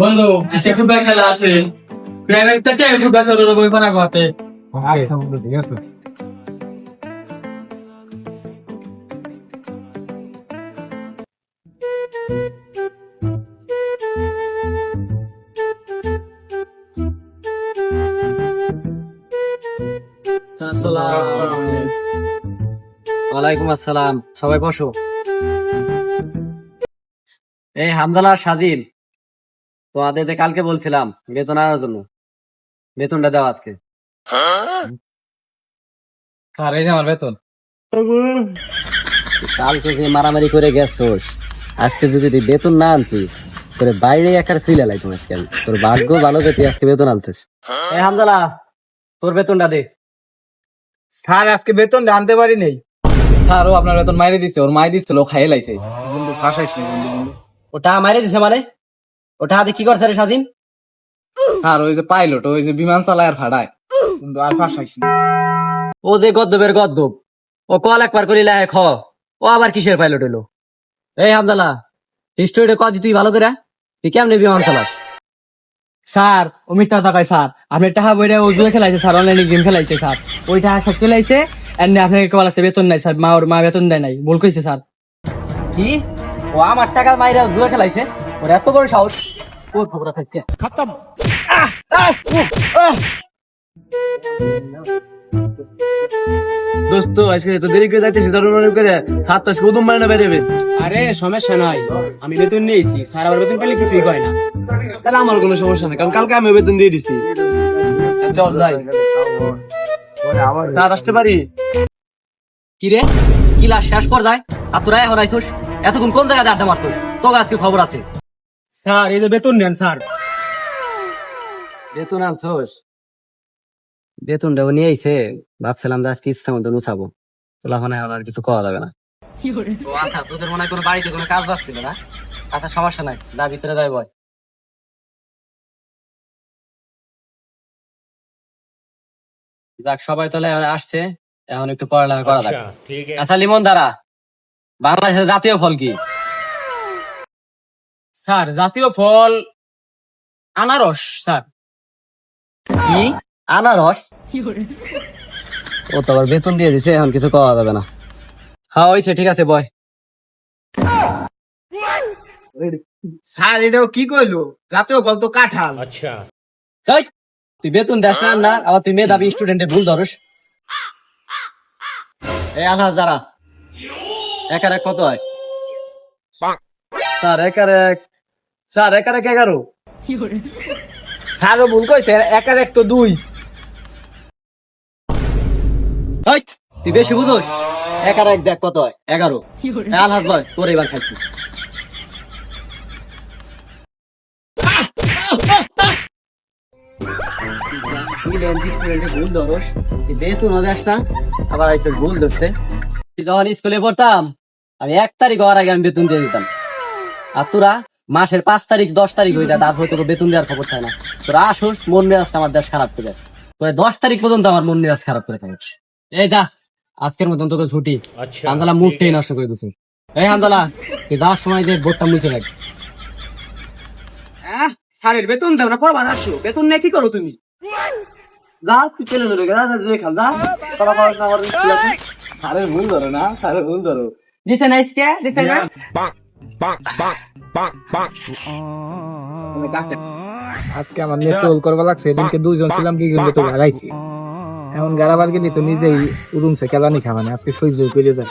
বন্ধু এসে খুব খেলা আছে প্রাইভেট থেকে তো বই পানা করতে আচ্ছা বন্ধু ঠিক আছে ওয়ালাইকুম আসসালাম। সবাই বসো। এই হামদালা স্বাধীন তোমাদের যে কালকে বলছিলাম বেতন আনার জন্য। বেতনটা দাও আজকে। আর এই যে আমার বেতন? কালকে যে মারামারি করে গেছোস আজকে যদি তুই বেতন না আনতিস তোর বাইরে একার শুইলে লাই তোমার আজকে আমি। তোর ভাগ্য ভালো যে তুই আজকে বেতন আনছিস। এই হামদালা তোর বেতনটা দে। স্যার আজকে বেতন আনতে পারি নেই। স্যার ও আপনার বেতন মাইরে দিচ্ছে ওর মাই দিচ্ছিল ও খাইয়ে লাইছে। বন্ধু ফাঁসাইস নি বন্ধু বন্ধু। ওটা মারে দিছে মানে? ওটা হাতে কি করছে রে স্বাধীন স্যার ওই যে পাইলট ওই যে বিমান চালায় আর ভাড়ায়। কিন্তু আর ফাঁসাইস নি। ও যে গদ্দবের গদ্দব। ও কল একবার করি করিলে খ। ও আবার কিসের পাইলট হইল? এই হামদালা হিস্টোরিটা কদি তুই ভালো করে? তুই কেমনে বিমান চালাস? স্যার ও মিথ্যা থাকায় স্যার। আপনি টাকা বইরে ও জুয়ে খেলাইছে স্যার। অনলাইনে গেম খেলাইছে স্যার। ওই টাকা শেষ খেলাইছে এমনি আপনাকে কেবল আছে বেতন নাই স্যার। মা ওর মা বেতন দেয় নাই। ভুল কইছে স্যার। কি? ও আমার টাকা মাইরা জুয়া খেলাইছে? ওর এত বড় সাহস ওর খবর থাকতে। দোস্ত আজকে তো দেরি করে যাইতেছি ধরুন মনে করে সাত আজকে উদম মানে না বেরোবে। আরে সমস্যা নাই আমি বেতন নিয়েছি স্যার আমার বেতন পেলে কিছুই কয় না। তাহলে আমার কোনো সমস্যা নেই কারণ কালকে আমি বেতন দিয়ে দিছি। চল যাই। তার আসতে পারি? কি রে কি লাশ শেষ পর যায় আর তোরা এখন আইসোস? এতক্ষণ কোন জায়গায় আড্ডা মারছোস? তোর আজকে খবর আছে। স্যার এই যে বেতন নেন স্যার। বেতন আনছোস? বেতনটা ও নিয়ে আইছে ভাবছিলাম যে আজকে ইচ্ছা মতো নুছাবো তোলা মানে আর কিছু কওয়া যাবে না। ও আচ্ছা তোদের মনে হয় কোনো বাড়িতে কোনো কাজ বাজছিল না? আচ্ছা সমস্যা নাই দা ভিতরে যাই বয়। যাক সবাই তাহলে আসছে এখন একটু পড়ালেখা করা যাক। আচ্ছা লিমন দ্বারা বাংলাদেশের জাতীয় ফল কি? স্যার জাতীয় ফল আনারস স্যার। কি? আনারস? ও তো আবার বেতন দিয়ে দিছে এখন কিছু কওয়া যাবে না। হ্যাঁ হয়েছে ঠিক আছে বয়। স্যার এটাও কি কইলো? জাতীয় ফল তো কাঁঠাল। আচ্ছা। তুই বেতন দেস না না আবার তুই মেধাবী স্টুডেন্টের ভুল ধরস। এই আনার যারা একার এক কত হয়? স্যার একার এক স্যার একার এক এগারো। স্যারও ভুল কইছে একার এক তো দুই। তুই বেশি বুঝোস? একার এক দেখ কত হয় এগারো। আলহাজ বয় তোর এবার খাইছি। ভুল ধরস না আবার আইসর ভুল ধরতে। যখন স্কুলে পড়তাম আমি এক তারিখ হওয়ার আগে আমি বেতন দিয়ে দিতাম। আর তোরা? মাসের পাঁচ তারিখ দশ তারিখ হয়ে যায় তারপর তোকে বেতন দেওয়ার খবর চায় না। তোরা আসোস মন মেজাজটা আমার দেশ খারাপ করে যায় তোরা দশ তারিখ পর্যন্ত আমার মন মেজাজ খারাপ করে থাকে এই যা আজকের মতন তোকে ছুটি। হামদালা মুডটাই নষ্ট করে দিছে। এই হামদালা তুই যাওয়ার সময় যে বোর্ডটা মুছে রাখ। স্যারের বেতন দেব না পড়বার আসো। বেতন নিয়ে কি করো তুমি? যা তুই পেলে ধরে গেলা যে খেল যা। পড়া পড়াশোনা আমার স্কুল আছে। সারের ভুল ধরো না সারের ভুল ধরো। দিছে না ইসকে দিছে না? আজকে আমার নেট রোল করবা লাগছে এদিনকে দুইজন ছিলাম কি কিন্তু তো হারাইছি। এখন গারাবার গেলি তো নিজেই উড়ুমছে কেলানি খাবানি আজকে সহ্য করে যায়।